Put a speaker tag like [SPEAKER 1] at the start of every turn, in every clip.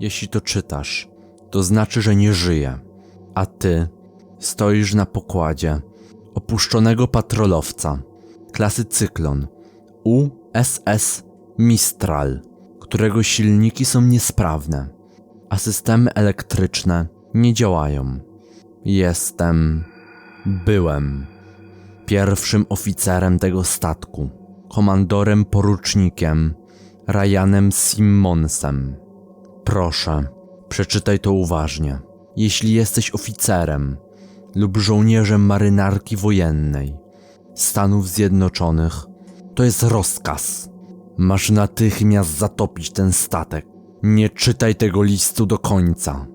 [SPEAKER 1] Jeśli to czytasz, to znaczy, że nie żyje, a ty stoisz na pokładzie opuszczonego patrolowca klasy Cyklon USS Mistral, którego silniki są niesprawne, a systemy elektryczne nie działają. Jestem, byłem pierwszym oficerem tego statku, komandorem porucznikiem Ryanem Simmonsem. Proszę, przeczytaj to uważnie. Jeśli jesteś oficerem lub żołnierzem marynarki wojennej Stanów Zjednoczonych, to jest rozkaz. Masz natychmiast zatopić ten statek. Nie czytaj tego listu do końca.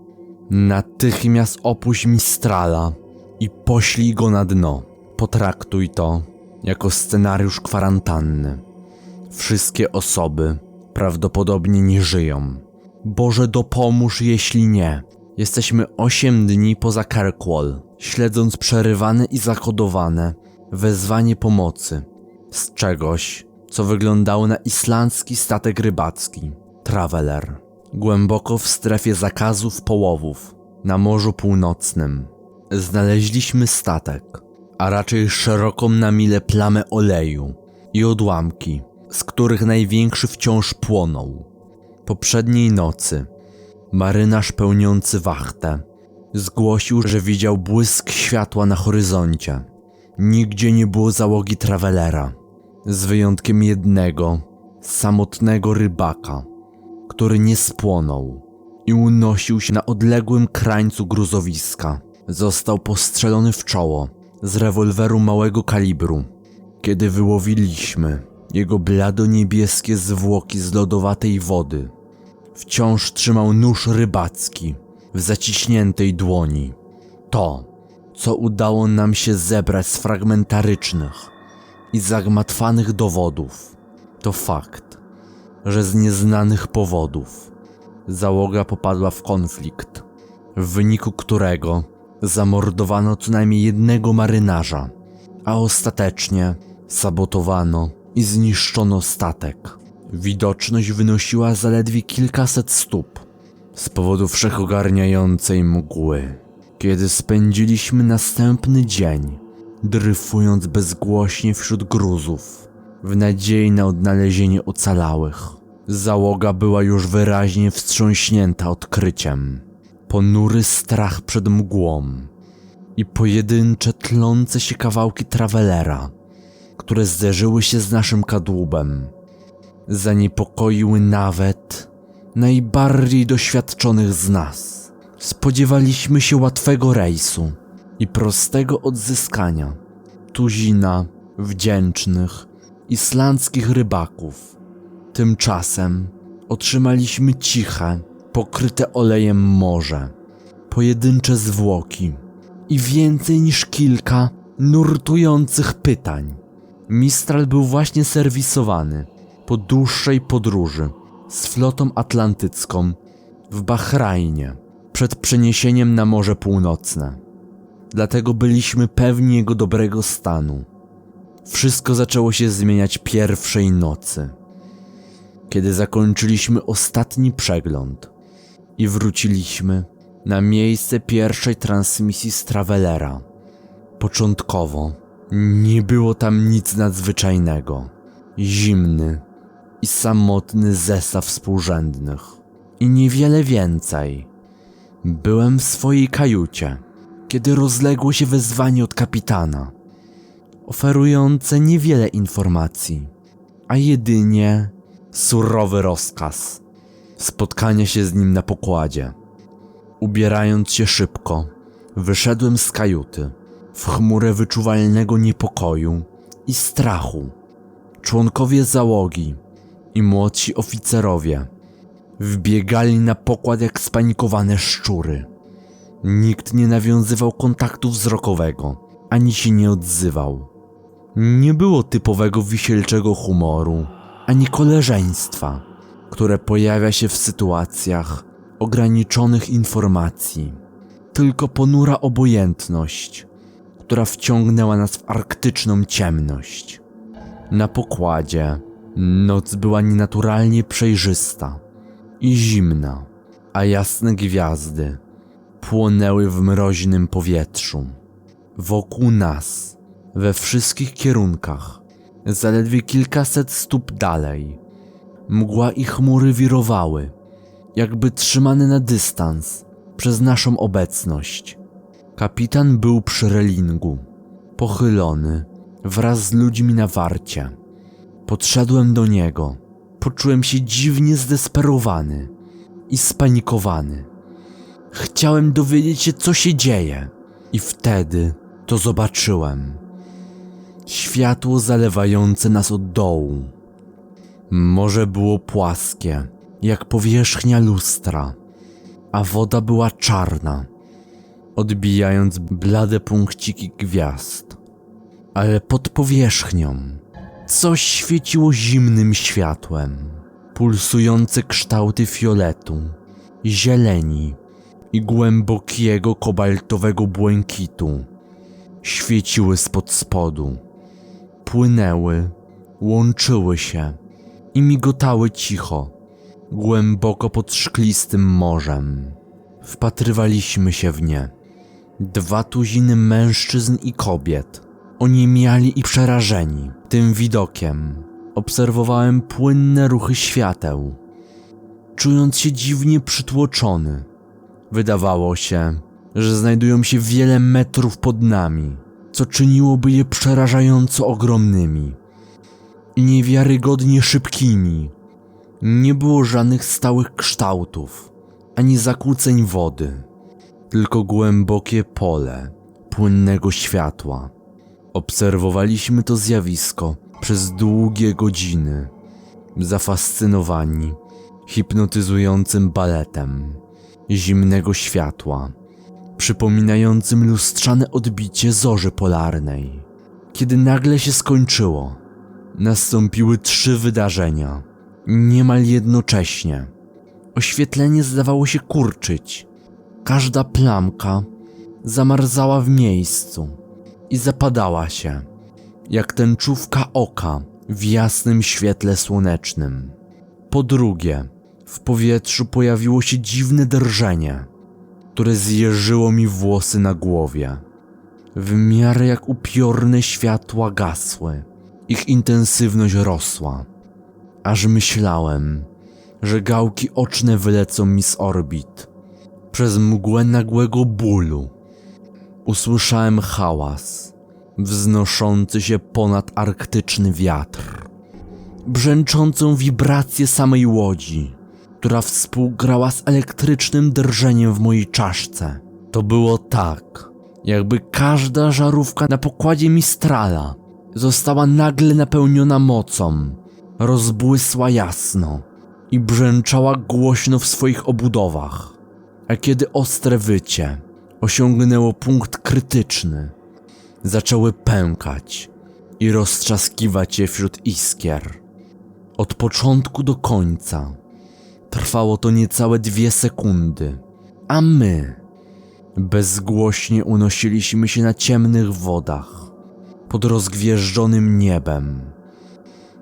[SPEAKER 1] Natychmiast opuść Mistrala i poślij go na dno. Potraktuj to jako scenariusz kwarantanny. Wszystkie osoby prawdopodobnie nie żyją. Boże, dopomóż, jeśli nie. Jesteśmy 8 dni poza Kirkwall, śledząc przerywane i zakodowane wezwanie pomocy z czegoś, co wyglądało na islandzki statek rybacki, Traveler, głęboko w strefie zakazów połowów na Morzu Północnym. Znaleźliśmy statek, a raczej szeroką na mile plamę oleju i odłamki, z których największy wciąż płonął. Poprzedniej nocy marynarz pełniący wachtę zgłosił, że widział błysk światła na horyzoncie. Nigdzie nie było załogi Travelera, z wyjątkiem jednego, samotnego rybaka, który nie spłonął i unosił się na odległym krańcu gruzowiska. Został postrzelony w czoło z rewolweru małego kalibru. Kiedy wyłowiliśmy jego blado-niebieskie zwłoki z lodowatej wody, wciąż trzymał nóż rybacki w zaciśniętej dłoni. To, co udało nam się zebrać z fragmentarycznych i zagmatwanych dowodów, to fakt, że z nieznanych powodów załoga popadła w konflikt, w wyniku którego zamordowano co najmniej jednego marynarza, a ostatecznie sabotowano i zniszczono statek. Widoczność wynosiła zaledwie kilkaset stóp z powodu wszechogarniającej mgły. Kiedy spędziliśmy następny dzień, dryfując bezgłośnie wśród gruzów, w nadziei na odnalezienie ocalałych, załoga była już wyraźnie wstrząśnięta odkryciem. Ponury strach przed mgłą i pojedyncze tlące się kawałki trawelera, które zderzyły się z naszym kadłubem, zaniepokoiły nawet najbardziej doświadczonych z nas. Spodziewaliśmy się łatwego rejsu i prostego odzyskania tuzina wdzięcznych islandzkich rybaków. Tymczasem otrzymaliśmy ciche, pokryte olejem morze, pojedyncze zwłoki i więcej niż kilka nurtujących pytań. Mistral był właśnie serwisowany po dłuższej podróży z flotą atlantycką w Bahrajnie przed przeniesieniem na Morze Północne. Dlatego byliśmy pewni jego dobrego stanu. Wszystko zaczęło się zmieniać pierwszej nocy, kiedy zakończyliśmy ostatni przegląd i wróciliśmy na miejsce pierwszej transmisji z Travelera. Początkowo nie było tam nic nadzwyczajnego. Zimny i samotny zestaw współrzędnych. I niewiele więcej. Byłem w swojej kajucie, kiedy rozległo się wezwanie od kapitana, oferujące niewiele informacji, a jedynie surowy rozkaz spotkania się z nim na pokładzie. Ubierając się szybko, wyszedłem z kajuty w chmurę wyczuwalnego niepokoju i strachu. Członkowie załogi i młodsi oficerowie wbiegali na pokład jak spanikowane szczury. Nikt nie nawiązywał kontaktu wzrokowego, ani się nie odzywał. Nie było typowego wisielczego humoru, ani koleżeństwa, które pojawia się w sytuacjach ograniczonych informacji, tylko ponura obojętność, która wciągnęła nas w arktyczną ciemność. Na pokładzie noc była nienaturalnie przejrzysta i zimna, a jasne gwiazdy płonęły w mroźnym powietrzu. Wokół nas, we wszystkich kierunkach, zaledwie kilkaset stóp dalej, mgła i chmury wirowały, jakby trzymane na dystans przez naszą obecność. Kapitan był przy relingu, pochylony, wraz z ludźmi na warcie. Podszedłem do niego. Poczułem się dziwnie zdesperowany i spanikowany. Chciałem dowiedzieć się, co się dzieje, i wtedy to zobaczyłem. Światło zalewające nas od dołu. Morze było płaskie, jak powierzchnia lustra, a woda była czarna, odbijając blade punkciki gwiazd. Ale pod powierzchnią coś świeciło zimnym światłem, pulsujące kształty fioletu, zieleni i głębokiego kobaltowego błękitu świeciły spod spodu, płynęły, łączyły się i migotały cicho, głęboko pod szklistym morzem. Wpatrywaliśmy się w nie. Dwa tuziny mężczyzn i kobiet, oniemiali i przerażeni tym widokiem. Obserwowałem płynne ruchy świateł, czując się dziwnie przytłoczony. Wydawało się, że znajdują się wiele metrów pod nami, co czyniłoby je przerażająco ogromnymi i niewiarygodnie szybkimi. Nie było żadnych stałych kształtów, ani zakłóceń wody, tylko głębokie pole płynnego światła. Obserwowaliśmy to zjawisko przez długie godziny, zafascynowani hipnotyzującym baletem zimnego światła, przypominającym lustrzane odbicie zorzy polarnej. Kiedy nagle się skończyło, nastąpiły trzy wydarzenia, niemal jednocześnie. Oświetlenie zdawało się kurczyć. Każda plamka zamarzała w miejscu i zapadała się, jak tęczówka oka w jasnym świetle słonecznym. Po drugie, w powietrzu pojawiło się dziwne drżenie, które zjeżyło mi włosy na głowie. W miarę jak upiorne światła gasły, ich intensywność rosła, aż myślałem, że gałki oczne wylecą mi z orbit. Przez mgłę nagłego bólu usłyszałem hałas, wznoszący się ponad arktyczny wiatr, brzęczącą wibrację samej łodzi, która współgrała z elektrycznym drżeniem w mojej czaszce. To było tak, jakby każda żarówka na pokładzie Mistrala została nagle napełniona mocą, rozbłysła jasno i brzęczała głośno w swoich obudowach. A kiedy ostre wycie osiągnęło punkt krytyczny, zaczęły pękać i roztrzaskiwać je wśród iskier. Od początku do końca trwało to niecałe dwie sekundy, a my bezgłośnie unosiliśmy się na ciemnych wodach, pod rozgwieżdżonym niebem,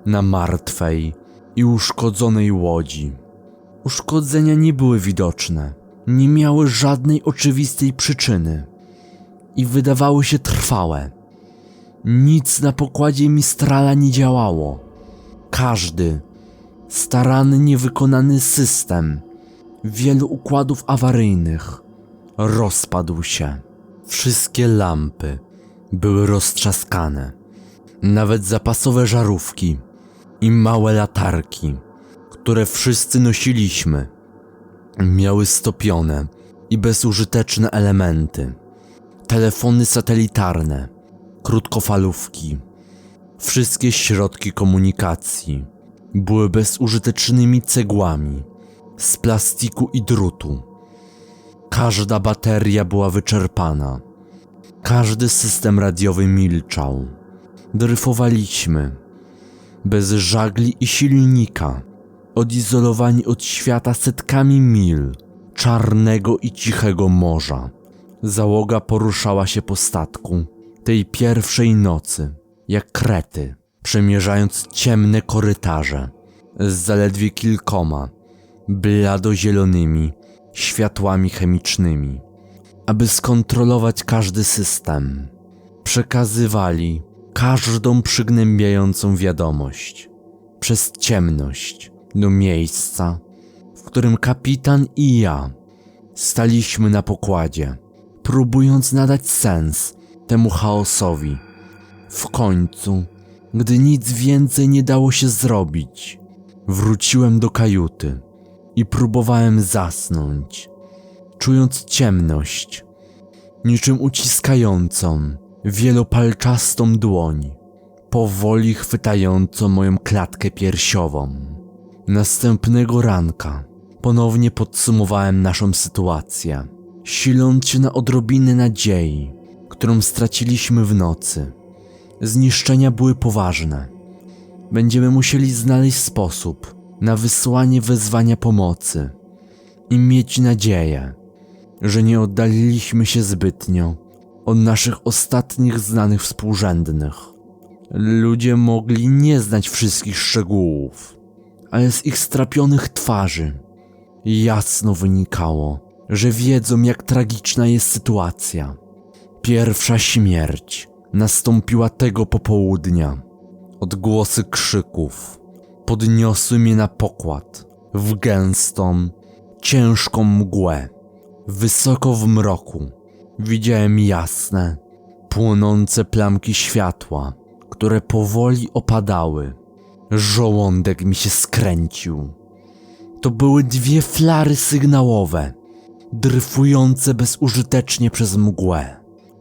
[SPEAKER 1] na martwej i uszkodzonej łodzi. Uszkodzenia nie były widoczne, nie miały żadnej oczywistej przyczyny i wydawały się trwałe. Nic na pokładzie Mistrala nie działało. Każdy starannie wykonany system wielu układów awaryjnych rozpadł się. Wszystkie lampy były roztrzaskane, nawet zapasowe żarówki i małe latarki, które wszyscy nosiliśmy, miały stopione i bezużyteczne elementy. Telefony satelitarne, krótkofalówki, wszystkie środki komunikacji były bezużytecznymi cegłami z plastiku i drutu. Każda bateria była wyczerpana. Każdy system radiowy milczał. Dryfowaliśmy bez żagli i silnika, odizolowani od świata setkami mil czarnego i cichego morza. Załoga poruszała się po statku tej pierwszej nocy, jak krety, przemierzając ciemne korytarze z zaledwie kilkoma bladozielonymi światłami chemicznymi, aby skontrolować każdy system. Przekazywali każdą przygnębiającą wiadomość przez ciemność do miejsca, w którym kapitan i ja staliśmy na pokładzie, próbując nadać sens temu chaosowi. W końcu, gdy nic więcej nie dało się zrobić, wróciłem do kajuty i próbowałem zasnąć, czując ciemność, niczym uciskającą wielopalczastą dłoń, powoli chwytającą moją klatkę piersiową. Następnego ranka ponownie podsumowałem naszą sytuację, siląc się na odrobinę nadziei, którą straciliśmy w nocy. Zniszczenia były poważne. Będziemy musieli znaleźć sposób na wysłanie wezwania pomocy i mieć nadzieję, że nie oddaliliśmy się zbytnio od naszych ostatnich znanych współrzędnych. Ludzie mogli nie znać wszystkich szczegółów, ale z ich strapionych twarzy jasno wynikało, że wiedzą, jak tragiczna jest sytuacja. Pierwsza śmierć nastąpiła tego popołudnia. Odgłosy krzyków podniosły mnie na pokład w gęstą, ciężką mgłę. Wysoko w mroku widziałem jasne, płonące plamki światła, które powoli opadały. Żołądek mi się skręcił. To były dwie flary sygnałowe, dryfujące bezużytecznie przez mgłę.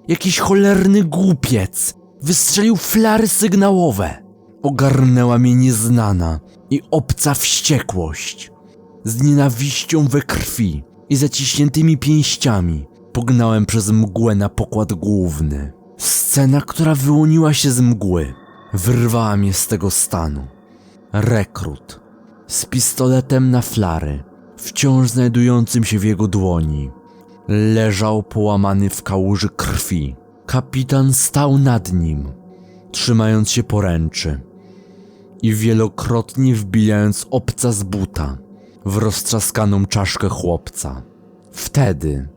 [SPEAKER 1] Jakiś cholerny głupiec wystrzelił flary sygnałowe. Ogarnęła mnie nieznana i obca wściekłość. Z nienawiścią we krwi i zaciśniętymi pięściami pognałem przez mgłę na pokład główny. Scena, która wyłoniła się z mgły, wyrwała mnie z tego stanu. Rekrut z pistoletem na flary, wciąż znajdującym się w jego dłoni, leżał połamany w kałuży krwi. Kapitan stał nad nim, trzymając się poręczy i wielokrotnie wbijając obca z buta w roztrzaskaną czaszkę chłopca. Wtedy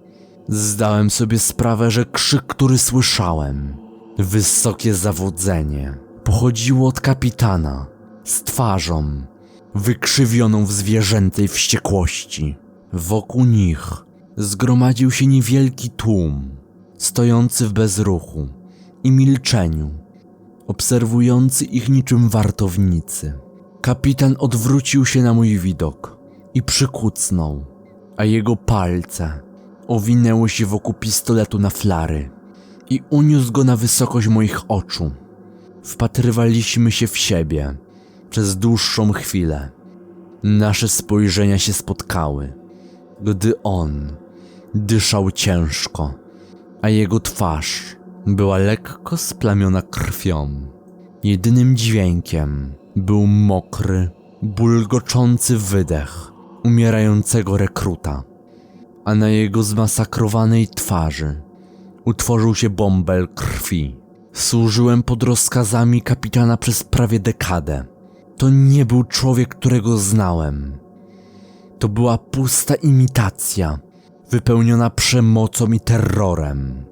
[SPEAKER 1] zdałem sobie sprawę, że krzyk, który słyszałem, wysokie zawodzenie, pochodziło od kapitana z twarzą wykrzywioną w zwierzęcej wściekłości. Wokół nich zgromadził się niewielki tłum, stojący w bezruchu i milczeniu, obserwujący ich niczym wartownicy. Kapitan odwrócił się na mój widok i przykucnął, a jego palce owinęły się wokół pistoletu na flary i uniósł go na wysokość moich oczu. Wpatrywaliśmy się w siebie przez dłuższą chwilę. Nasze spojrzenia się spotkały, gdy on dyszał ciężko, a jego twarz była lekko splamiona krwią. Jedynym dźwiękiem był mokry, bulgoczący wydech umierającego rekruta, a na jego zmasakrowanej twarzy utworzył się bąbel krwi. Służyłem pod rozkazami kapitana przez prawie dekadę. To nie był człowiek, którego znałem. To była pusta imitacja, wypełniona przemocą i terrorem.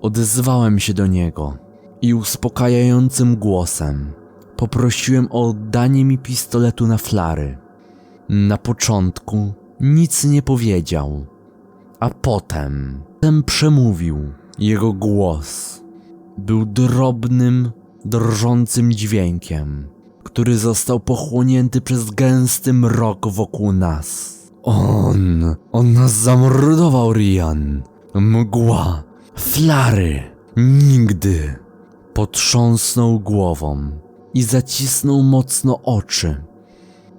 [SPEAKER 1] Odezwałem się do niego i uspokajającym głosem poprosiłem o oddanie mi pistoletu na flary. Na początku nic nie powiedział, a potem ten przemówił. Jego głos był drobnym, drżącym dźwiękiem, który został pochłonięty przez gęsty mrok wokół nas. On, on nas zamordował, Rian. Mgła, flary, nigdy. Potrząsnął głową i zacisnął mocno oczy,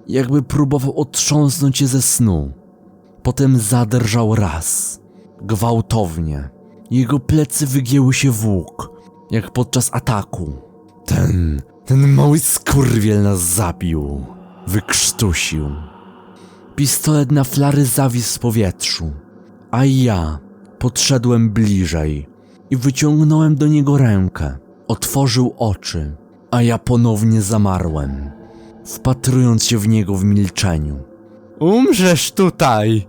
[SPEAKER 1] jakby próbował otrząsnąć je ze snu. Potem zadrżał raz, gwałtownie. Jego plecy wygięły się w łuk, jak podczas ataku. Ten, ten mały skurwiel nas zabił, wykrztusił. Pistolet na flary zawisł w powietrzu, a ja podszedłem bliżej i wyciągnąłem do niego rękę. Otworzył oczy, a ja ponownie zamarłem, wpatrując się w niego w milczeniu. Umrzesz tutaj!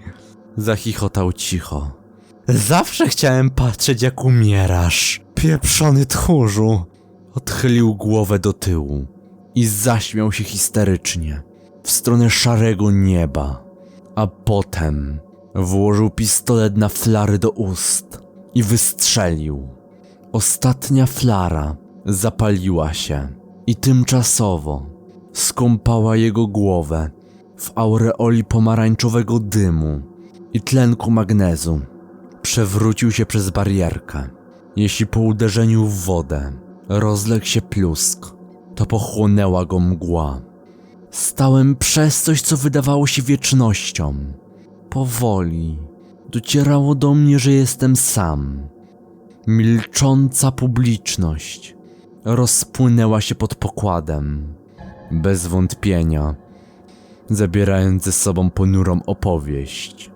[SPEAKER 1] Zachichotał cicho. Zawsze chciałem patrzeć, jak umierasz. Pieprzony tchórzu. Odchylił głowę do tyłu i zaśmiał się histerycznie w stronę szarego nieba, a potem włożył pistolet na flary do ust i wystrzelił. Ostatnia flara zapaliła się i tymczasowo skąpała jego głowę w aureoli pomarańczowego dymu i tlenku magnezu. Przewrócił się przez barierkę. Jeśli po uderzeniu w wodę rozległ się plusk, to pochłonęła go mgła. Stałem przez coś, co wydawało się wiecznością. Powoli docierało do mnie, że jestem sam. Milcząca publiczność rozpłynęła się pod pokładem. Bez wątpienia, zabierając ze sobą ponurą opowieść.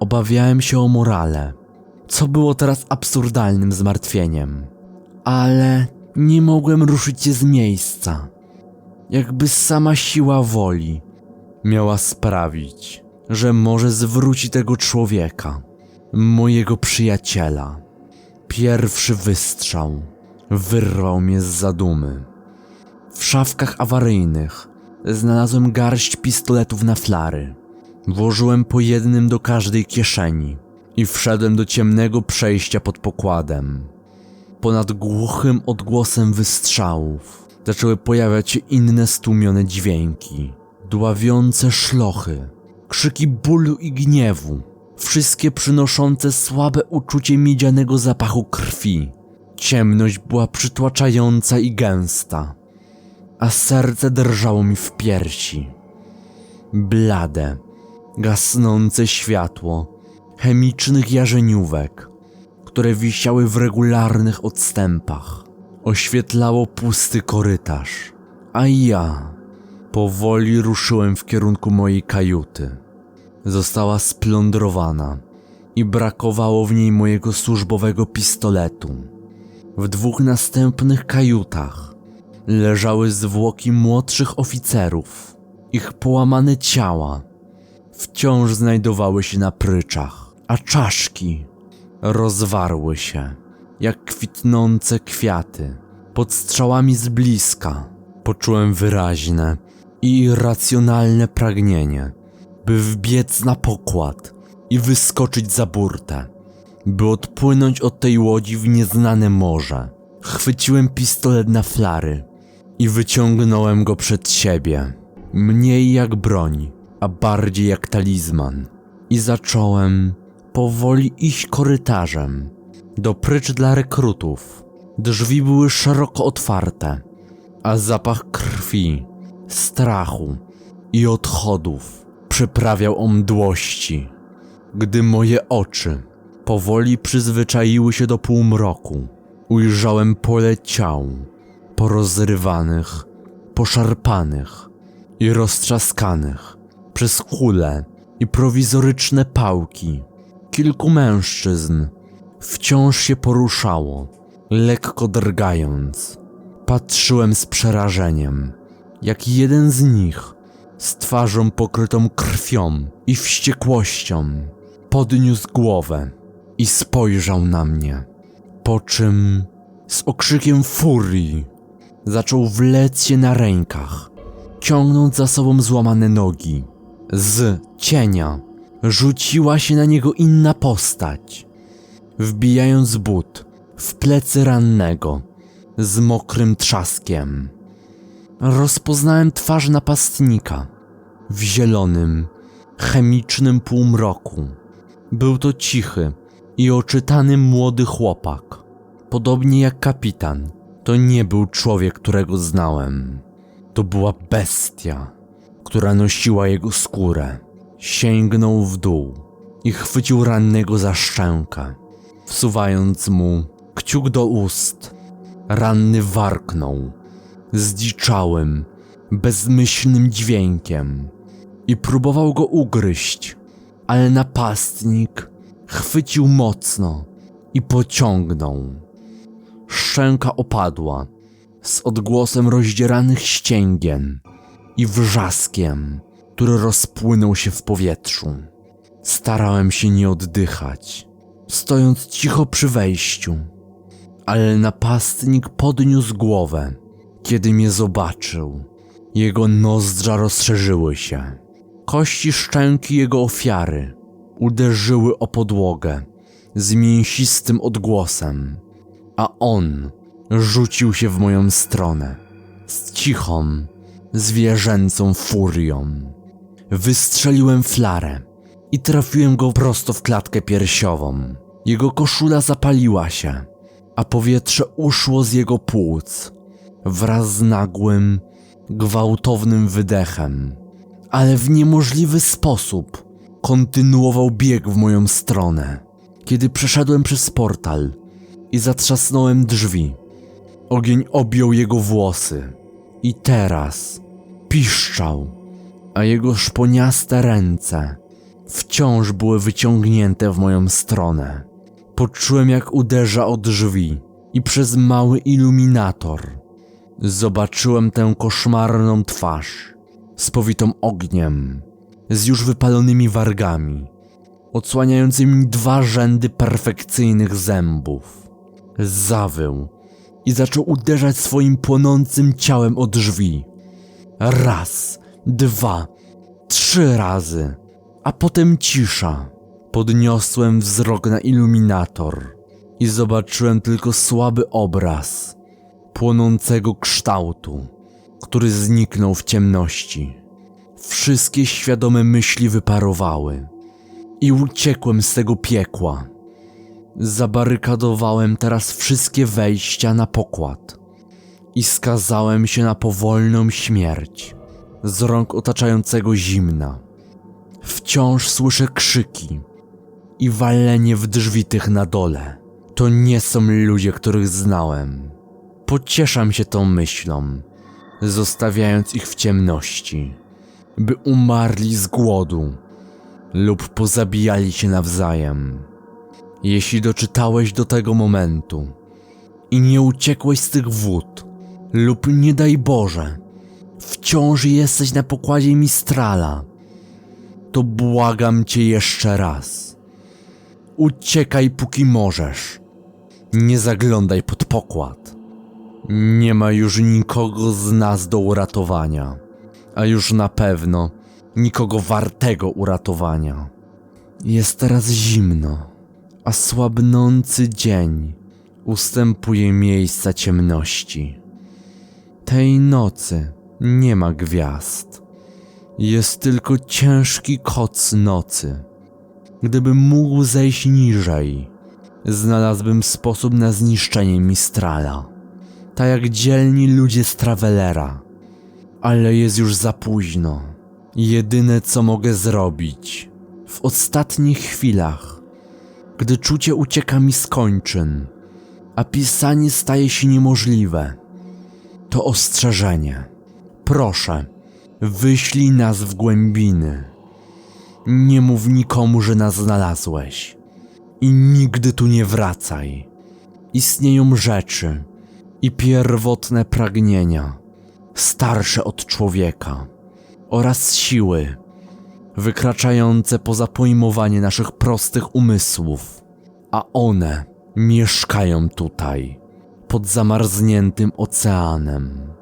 [SPEAKER 1] Obawiałem się o morale, co było teraz absurdalnym zmartwieniem. Ale nie mogłem ruszyć się z miejsca. Jakby sama siła woli miała sprawić, że może zwróci tego człowieka, mojego przyjaciela. Pierwszy wystrzał wyrwał mnie z zadumy. W szafkach awaryjnych znalazłem garść pistoletów na flary. Włożyłem po jednym do każdej kieszeni i wszedłem do ciemnego przejścia pod pokładem. Ponad głuchym odgłosem wystrzałów zaczęły pojawiać się inne stłumione dźwięki, dławiące szlochy, krzyki bólu i gniewu, wszystkie przynoszące słabe uczucie miedzianego zapachu krwi. Ciemność była przytłaczająca i gęsta, a serce drżało mi w piersi. Blade, gasnące światło chemicznych jarzeniówek, które wisiały w regularnych odstępach, oświetlało pusty korytarz, a ja powoli ruszyłem w kierunku mojej kajuty. Została splądrowana i brakowało w niej mojego służbowego pistoletu. W dwóch następnych kajutach leżały zwłoki młodszych oficerów. Ich połamane ciała wciąż znajdowały się na pryczach, a czaszki rozwarły się jak kwitnące kwiaty. Pod strzałami z bliska poczułem wyraźne i irracjonalne pragnienie, by wbiec na pokład i wyskoczyć za burtę, by odpłynąć od tej łodzi w nieznane morze. Chwyciłem pistolet na flary i wyciągnąłem go przed siebie, mniej jak broń, a bardziej jak talizman. I zacząłem powoli iść korytarzem do prycz dla rekrutów. Drzwi były szeroko otwarte, a zapach krwi, strachu i odchodów przyprawiał o mdłości. Gdy moje oczy powoli przyzwyczaiły się do półmroku, ujrzałem pole ciał, porozrywanych, poszarpanych i roztrzaskanych przez kule i prowizoryczne pałki. Kilku mężczyzn wciąż się poruszało, lekko drgając. Patrzyłem z przerażeniem, jak jeden z nich, z twarzą pokrytą krwią i wściekłością, podniósł głowę i spojrzał na mnie, po czym z okrzykiem furii zaczął wlec się na rękach, ciągnąc za sobą złamane nogi. Z cienia rzuciła się na niego inna postać, wbijając but w plecy rannego z mokrym trzaskiem. Rozpoznałem twarz napastnika w zielonym, chemicznym półmroku. Był to cichy i oczytany młody chłopak. Podobnie jak kapitan, to nie był człowiek, którego znałem. To była bestia, która nosiła jego skórę. Sięgnął w dół i chwycił rannego za szczękę, wsuwając mu kciuk do ust. Ranny warknął, zdziczałym, bezmyślnym dźwiękiem i próbował go ugryźć, ale napastnik chwycił mocno i pociągnął. Szczęka opadła z odgłosem rozdzieranych ścięgien i wrzaskiem, który rozpłynął się w powietrzu. Starałem się nie oddychać, stojąc cicho przy wejściu, ale napastnik podniósł głowę, kiedy mnie zobaczył. Jego nozdrza rozszerzyły się. Kości szczęki jego ofiary uderzyły o podłogę z mięsistym odgłosem, a on rzucił się w moją stronę z cichą, zwierzęcą furią. Wystrzeliłem flarę i trafiłem go prosto w klatkę piersiową. Jego koszula zapaliła się, a powietrze uszło z jego płuc wraz z nagłym, gwałtownym wydechem, ale w niemożliwy sposób kontynuował bieg w moją stronę. Kiedy przeszedłem przez portal i zatrzasnąłem drzwi, ogień objął jego włosy i teraz piszczał, a jego szponiaste ręce wciąż były wyciągnięte w moją stronę. Poczułem, jak uderza o drzwi i przez mały iluminator zobaczyłem tę koszmarną twarz, spowitą ogniem, z już wypalonymi wargami, odsłaniającymi dwa rzędy perfekcyjnych zębów. Zawył i zaczął uderzać swoim płonącym ciałem o drzwi. Raz, dwa, trzy razy, a potem cisza. Podniosłem wzrok na iluminator i zobaczyłem tylko słaby obraz płonącego kształtu, który zniknął w ciemności. Wszystkie świadome myśli wyparowały i uciekłem z tego piekła. Zabarykadowałem teraz wszystkie wejścia na pokład i skazałem się na powolną śmierć z rąk otaczającego zimna. Wciąż słyszę krzyki i walenie w drzwi tych na dole. To nie są ludzie, których znałem. Pocieszam się tą myślą, zostawiając ich w ciemności, by umarli z głodu lub pozabijali się nawzajem. Jeśli doczytałeś do tego momentu i nie uciekłeś z tych wód, lub nie daj Boże, wciąż jesteś na pokładzie Mistrala, to błagam cię jeszcze raz. Uciekaj póki możesz. Nie zaglądaj pod pokład. Nie ma już nikogo z nas do uratowania, a już na pewno nikogo wartego uratowania. Jest teraz zimno, a słabnący dzień ustępuje miejsca ciemności. Tej nocy nie ma gwiazd. Jest tylko ciężki koc nocy. Gdybym mógł zejść niżej, znalazłbym sposób na zniszczenie Mistrala. Tak jak dzielni ludzie z Travelera. Ale jest już za późno. Jedyne co mogę zrobić w ostatnich chwilach, gdy czucie ucieka mi z kończyn, a pisanie staje się niemożliwe, to ostrzeżenie. Proszę, wyślij nas w głębiny. Nie mów nikomu, że nas znalazłeś. I nigdy tu nie wracaj. Istnieją rzeczy i pierwotne pragnienia, starsze od człowieka, oraz siły, wykraczające poza pojmowanie naszych prostych umysłów, a one mieszkają tutaj, pod zamarzniętym oceanem.